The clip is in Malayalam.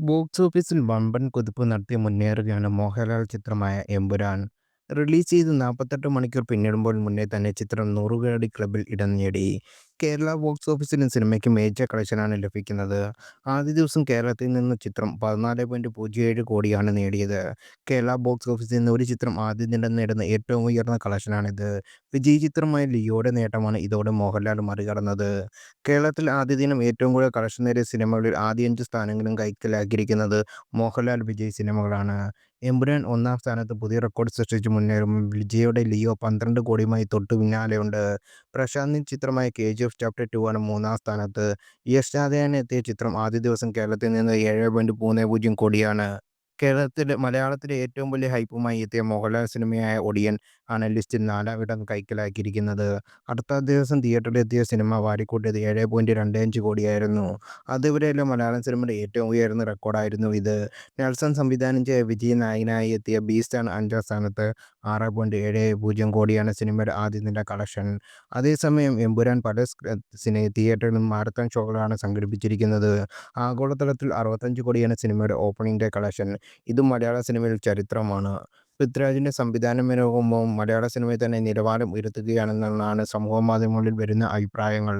ബോക്സ് ഓഫീസിൽ വമ്പൻ കുതിപ്പ് നടത്തി മുന്നേറുകയാണ് മോഹൻലാൽ ചിത്രമായ എമ്പുരാൻ. റിലീസ് ചെയ്ത് നാൽപ്പത്തെട്ട് മണിക്കൂർ പിന്നിടുമ്പോൾ മുന്നേ തന്നെ ചിത്രം നൂറുകോടി ക്ലബിൽ ഇടം നേടി. കേരള ബോക്സ് ഓഫീസിലും സിനിമയ്ക്ക് മികച്ച കളക്ഷനാണ് ലഭിക്കുന്നത്. ആദ്യ ദിവസം കേരളത്തിൽ നിന്ന് ചിത്രം പതിനാല് പോയിന്റ് പൂജ്യം ഏഴ് കോടിയാണ് നേടിയത്. കേരള ബോക്സ് ഓഫീസിൽ നിന്ന് ഒരു ചിത്രം ആദ്യ ദിനം നേടുന്ന ഏറ്റവും ഉയർന്ന കളക്ഷനാണിത്. വിജയ് ചിത്രമായ ലിയോയുടെ നേട്ടമാണ് ഇതോടെ മോഹൻലാൽ മറികടന്നത്. കേരളത്തിൽ ആദ്യ ദിനം ഏറ്റവും കൂടുതൽ കളക്ഷൻ നേടിയ സിനിമകളിൽ ആദ്യ അഞ്ച് സ്ഥാനങ്ങളും കൈക്കലാക്കിയിരിക്കുന്നത് മോഹൻലാൽ, വിജയ് സിനിമകളാണ്. എമ്പുരാൻ ഒന്നാം സ്ഥാനത്ത് പുതിയ റെക്കോർഡ് സൃഷ്ടിച്ച് മുന്നേറുമ്പോൾ വിജയുടെ ലിയോ പന്ത്രണ്ട് കോടിയുമായി തൊട്ടു പിന്നാലെയുണ്ട്. പ്രശാന്തി ചിത്രമായ കെജിഎഫ് ചാപ്റ്റർ ടു ആണ് മൂന്നാം സ്ഥാനത്ത്. രാജയാണ് എത്തിയ ചിത്രം ആദ്യ ദിവസം കേരളത്തിൽ നിന്ന് ഏഴ് പോയിന്റ് മൂന്ന് പൂജ്യം കോടിയാണ്. കേരളത്തിലെ മലയാളത്തിലെ ഏറ്റവും വലിയ ഹൈപ്പുമായി എത്തിയ മോഹൻലാൽ സിനിമയായ ഒടിയൻ ആണ് ലിസ്റ്റിൽ നാലാം ഇടം കൈക്കലാക്കിയിരിക്കുന്നത്. അടുത്ത ദിവസം തിയേറ്ററിൽ എത്തിയ സിനിമ വാരിക്കൂട്ടിയത് ഏഴ് പോയിന്റ് രണ്ട് അഞ്ച് കോടിയായിരുന്നു. അതുവരെയുള്ള മലയാളം സിനിമയുടെ ഏറ്റവും ഉയർന്ന റെക്കോർഡായിരുന്നു ഇത്. നെൽസൺ സംവിധാനം ചെയ്ത വിജയ് നായകനായി എത്തിയ ബീസ്റ്റ് ആണ് അഞ്ചാം സ്ഥാനത്ത്. ആറ് പോയിന്റ് ഏഴ് പൂജ്യം കോടിയാണ് സിനിമയുടെ ആദ്യ കളക്ഷൻ. അതേസമയം എമ്പുരാൻ പല സിനി തിയേറ്ററിലും മാരത്തൺ ഷോകളാണ് സംഘടിപ്പിച്ചിരിക്കുന്നത്. ആഗോളതലത്തിൽ അറുപത്തഞ്ച് കോടിയാണ് സിനിമയുടെ ഓപ്പണിംഗ് ഡേ കളക്ഷൻ. ഇതും മലയാള സിനിമയിൽ ചരിത്രമാണ്. പൃഥ്വിരാജിന്റെ സംവിധാനം മികവും മലയാള സിനിമയിൽ തന്നെ നിലവാരം ഉയർത്തുകയാണെന്നാണ് സമൂഹമാധ്യമങ്ങളിൽ വരുന്ന അഭിപ്രായങ്ങൾ.